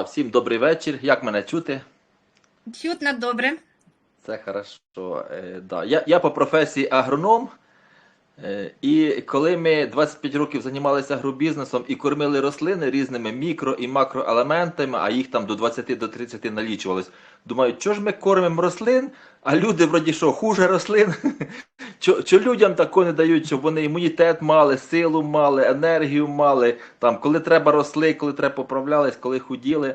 Всім добрий вечір. Як мене чути? Чутно добре. Це хорошо. Е, да. я, я по професії агроном. Е, і коли ми 25 років займалися агробізнесом і кормили рослини різними мікро і макроелементами, а їх там до 20 до 30 налічувалось, думаю, що ж ми кормимо рослин, а люди вроді що, хуже рослин? Що людям тако не дають, щоб вони імунітет мали, силу мали, енергію мали, там, коли треба росли, коли треба поправлялись, коли худіли.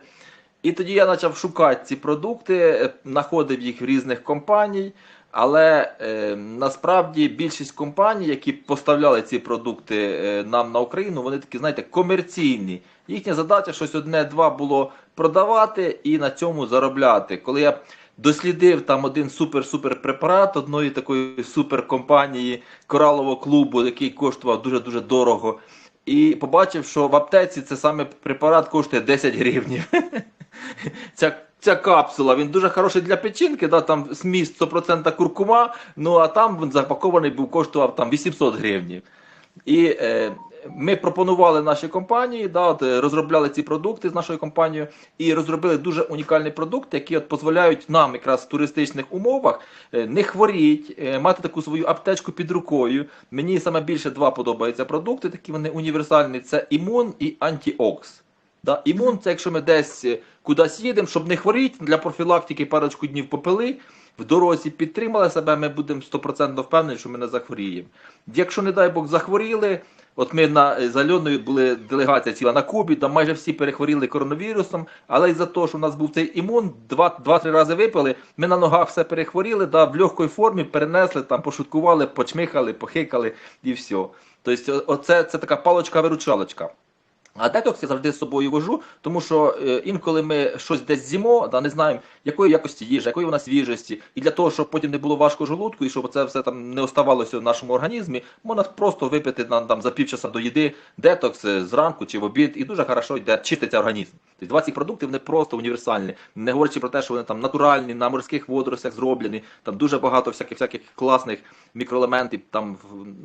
І тоді я почав шукати ці продукти, е, знаходив їх в різних компаній. Але е, насправді більшість компаній, які поставляли ці продукти е, нам на Україну, вони такі, знаєте, комерційні. Їхня задача щось одне-два було продавати і на цьому заробляти. Коли я дослідив там один супер-супер препарат одної такої суперкомпанії коралового клубу, який коштував дуже-дуже дорого, і побачив, що в аптеці це саме препарат коштує 10 гривнів. Ця Ця капсула, він дуже хороший для печінки, да, там зміст 100% куркума, ну а там він запакований був, коштував там 800 гривень. І е, ми пропонували нашій компанії, да, от, е, розробляли ці продукти з нашою компанією і розробили дуже унікальний продукт, який от дозволяють нам якраз в туристичних умовах е, не хворіть, е, мати таку свою аптечку під рукою. Мені саме більше два подобаються продукти, такі вони універсальні: це імун і антіокс. Да? Імун це якщо ми десь кудись їдемо, щоб не хворіти, для профілактики парочку днів попили, в дорозі підтримали себе, ми будемо 100% впевнені, що ми не захворіємо. Якщо, не дай Бог, захворіли, от ми на е, з Альоною були делегація ціла на Кубі, там майже всі перехворіли коронавірусом, але із-за того, що у нас був цей імун, два-три рази випили, ми на ногах все перехворіли, да, в легкій формі перенесли, там пошуткували, почмихали, похикали і все. Тобто, оце це така палочка-виручалочка. А детокс я завжди з собою вожу, тому що е, інколи ми щось десь з'їмо, да, не знаємо, якої якості їжі, якої вона свіжості. І для того, щоб потім не було важко желудку, і щоб це все там не оставалося в нашому організмі, можна просто випити нам там за півчаса до їди детокс е, зранку чи в обід, і дуже хорошо йде чиститься організм. Тобто ці продукти вони просто універсальні. Не говорячи про те, що вони там натуральні, на морських водоростях зроблені, там дуже багато всяких всяких класних мікроелементів там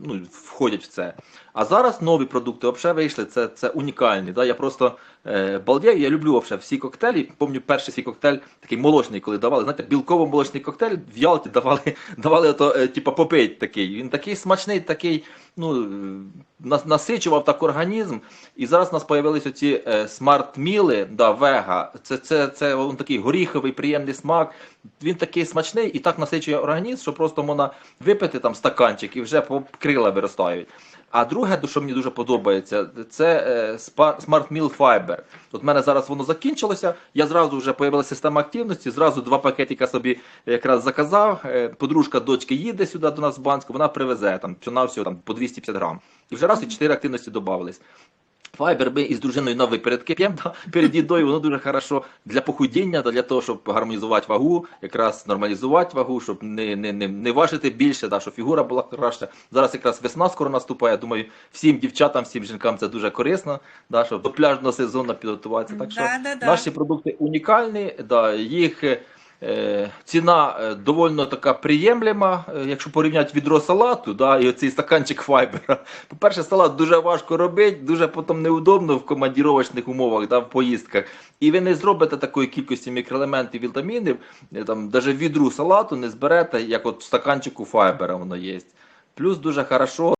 ну, входять в це. А зараз нові продукти взагалі вийшли. Це, це унікальні. Да? Я просто е, балдею, я люблю взагалі всі коктейлі. Пам'ятаю, перший свій коктейль такий молочний, коли давали. Знаєте, білково-молочний коктейль в Ялті давали, давали то, е, типу, попить такий. Він такий смачний, такий, ну, е, нас- насичував так організм. І зараз у нас з'явилися ці е, смарт-міли, да, вега. Це, це, це он такий горіховий, приємний смак. Він такий смачний і так насичує організм, що просто можна випити там стаканчик і вже крила виростають. А друге, що мені дуже подобається, це е, Smart Meal Fiber. От в мене зараз воно закінчилося. Я зразу вже появилася система активності, зразу два пакетика собі якраз заказав. Е, Подружка дочки їде сюди до нас в Банську, вона привезе там всього там по 250 грам. І вже раз і чотири активності додавались. Файбер ми із дружиною новий передки п'ємо да, перед їдою, воно дуже хорошо для похудіння, да, для того, щоб гармонізувати вагу, якраз нормалізувати вагу, щоб не, не, не, не важити більше, да, щоб фігура була краща. Зараз якраз весна скоро наступає. Думаю, всім дівчатам, всім жінкам це дуже корисно, да, щоб до пляжного сезону підготуватися. Так що Да-да-да. наші продукти унікальні, да, їх. Е, Ціна е, довольно така приємлема, е, якщо порівняти відро салату, да, і оцей стаканчик файбера. По-перше, салат дуже важко робити, дуже потім неудобно в командіровочних умовах, да, в поїздках. І ви не зробите такої кількості мікроелементів, вітамінів, там, навіть відру салату не зберете, як от в стаканчику файбера воно є. Плюс дуже хорошо